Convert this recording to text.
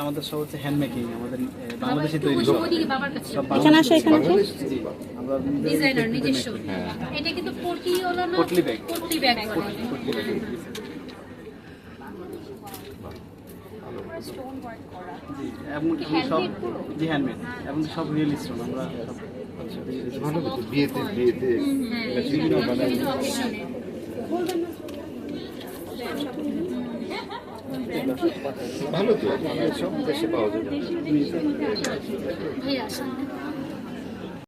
আমাদের সব হচ্ছে হ্যান্ড মেকিং আমাদের বাংলাদেশে তৈরি এখানে আসো এখানে ডিজাইনার নিজস্ব এটা কিন্তু পটি হলো না পটলি ব্যাগ। পটলি ব্যাগ বলে জি এবং এবং সব জি হ্যান্ডমেড এবং সব রিয়েল স্টোন আমরা সব ভালো কিন্তু বিয়েতে বিয়েতে বিভিন্ন ভালো তো? সব দেশে পাওয়া যায়